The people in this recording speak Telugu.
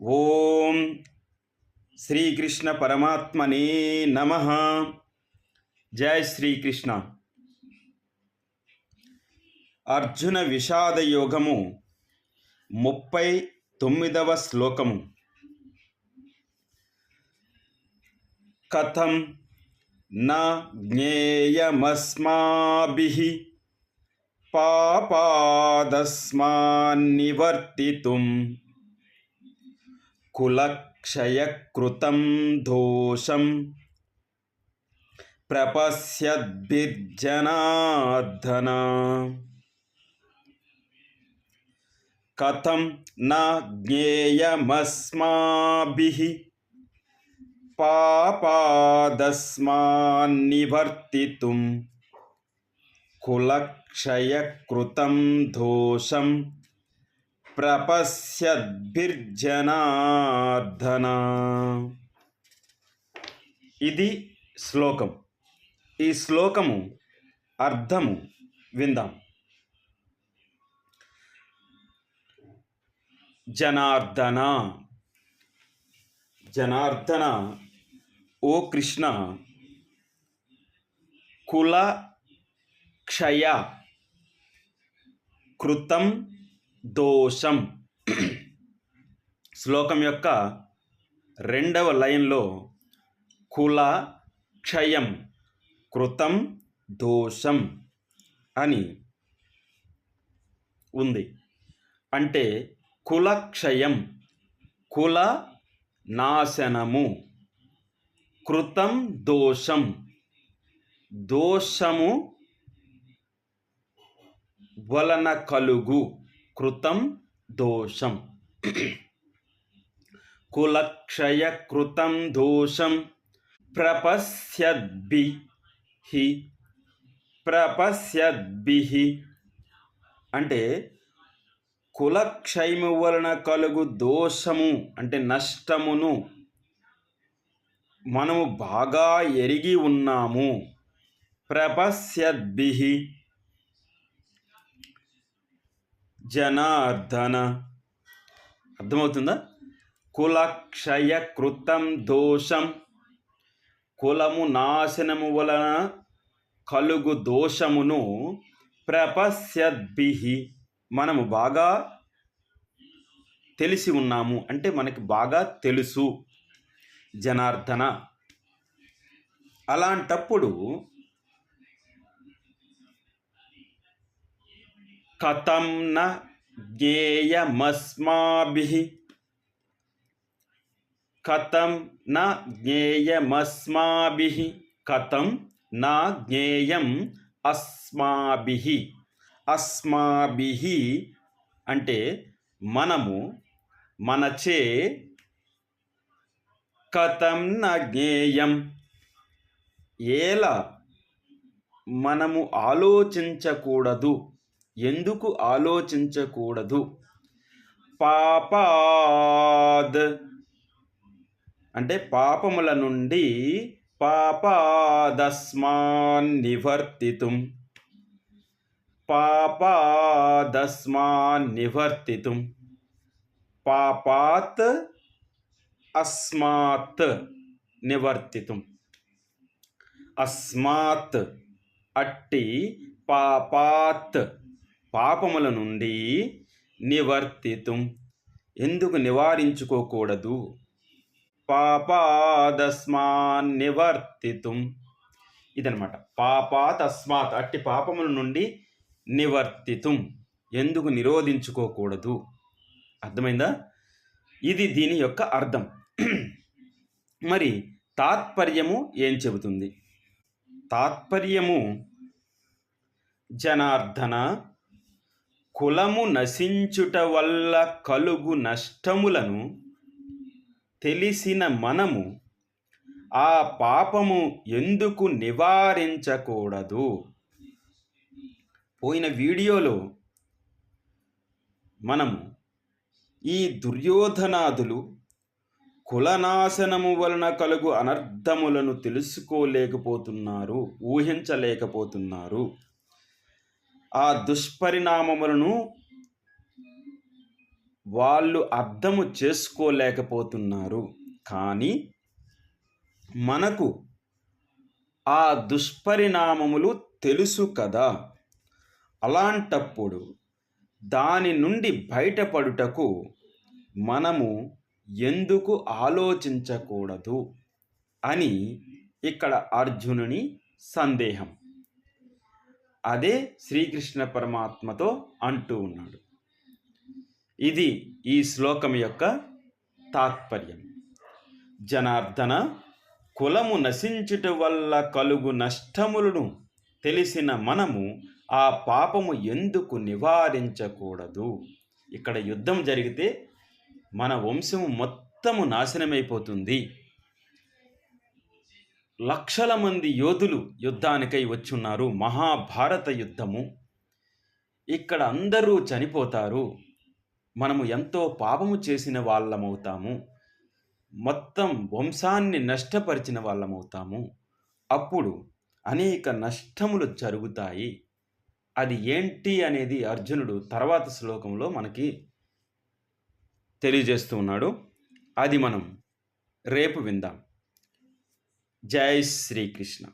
ఓం శ్రీకృష్ణ పరమాత్మనే నమ. జయ శ్రీకృష్ణ. అర్జున విషాద యోగము ముప్పై తొమ్మిదవ శ్లోకము. కథం నా జ్ఞేయమస్మాభి పాపాదస్మాన్నివర్తితుం. కులక్షయకృతం దోషం ప్రపశ్యద్భిర్జనార్దన కథం నా జ్ఞేయమస్మాభి పాపాదస్మాన్నివర్తితుం కులక్షయకృతం దోషం ప్రపశ్యద్భిర్జనార్దన. ఇది శ్లోకం. ఈ శ్లోకము అర్థము విందాం. జనార్దన. జనార్దన ఓ కృష్ణ కుల క్షయ కృతం దోషం. శ్లోకం యొక్క రెండవ లైన్లో కుల క్షయం కృతం దోషం అని ఉంది. అంటే కులక్షయం కుల నాశనము కృతం దోషం. దోషము వలన కలుగు. కృతం దోషం. కులక్షయ కృతం దోషం. ప్రపశ్యద్భి. ప్రపశ్యద్భి. అంటే కులక్షయము వలన కలుగు దోషము అంటే నష్టమును మనము బాగా ఎరిగి ఉన్నాము. ప్రపశ్యద్భి. జనార్దన. అర్థమవుతుందా? కులక్షయ కృతం దోషం. కులము నాశనము వలన కలుగు దోషమును ప్రపశ్యద్భి మనము బాగా తెలిసి ఉన్నాము. అంటే మనకి బాగా తెలుసు. జనార్దన. అలాంటప్పుడు కథం న జ్ఞేయమస్మాభిः. కథం న జ్ఞేయమస్మాభిः. కథం నా జ్ఞేయం అస్మాభి. అస్మాభి అంటే మనము మనచే కథం న జ్ఞేయం. ఎలా మనము ఆలోచించకూడదు. ఎందుకు ఆలోచించకూడదు? పాపాద్. అంటే పాపముల నుండి పాపాదస్మాన్ నివర్తితుం. పాపాదస్మాన్ నివర్తితుం. పాపాత్ అస్మాత్ నివర్తితుం. అస్మాత్ అట్టి పాపాత్ పాపముల నుండి నివర్తితం. ఎందుకు నివారించుకోకూడదు? పాపాదస్మాన్ నివర్తితం. ఇదనమాట పాపాతస్మాత్ అట్టి పాపముల నుండి నివర్తితం. ఎందుకు నిరోధించుకోకూడదు? అర్థమైందా? ఇది దీని యొక్క అర్థం. మరి తాత్పర్యము ఏం చెబుతుంది? తాత్పర్యము జనార్దన కులము నశించుట వల్ల కలుగు నష్టములను తెలిసిన మనము ఆ పాపము ఎందుకు నివారించకూడదు? పోయిన వీడియోలో మనము ఈ దుర్యోధనాదులు కులనాశనము వలన కలుగు అనర్థములను తెలుసుకోలేకపోతున్నారు ఊహించలేకపోతున్నారు. ఆ దుష్పరిణామములను వాళ్ళు అర్థము చేసుకోలేకపోతున్నారు. కానీ మనకు ఆ దుష్పరిణామములు తెలుసు కదా. అలాంటప్పుడు దాని నుండి బయటపడుటకు మనము ఎందుకు ఆలోచించకూడదు అని ఇక్కడ అర్జునుని సందేహం. అదే శ్రీకృష్ణ పరమాత్మతో అంటూ ఉన్నాడు. ఇది ఈ శ్లోకం యొక్క తాత్పర్యం. జనార్దన కులము నశించుట వల్ల కలుగు నష్టములను తెలిసిన మనము ఆ పాపము ఎందుకు నివారించకూడదు? ఇక్కడ యుద్ధం జరిగితే మన వంశము మొత్తము నాశనమైపోతుంది. లక్షల మంది యోధులు యుద్ధానికై వచ్చున్నారు. మహాభారత యుద్ధము. ఇక్కడ అందరూ చనిపోతారు. మనము ఎంతో పాపము చేసిన వాళ్ళమవుతాము. మొత్తం వంశాన్ని నష్టపరిచిన వాళ్ళమవుతాము. అప్పుడు అనేక నష్టములు జరుగుతాయి. అది ఏంటి అనేది అర్జునుడు తర్వాత శ్లోకంలో మనకి తెలియజేస్తూ ఉన్నాడు. అది మనం రేపు విందాం. జై శ్రీకృష్ణ.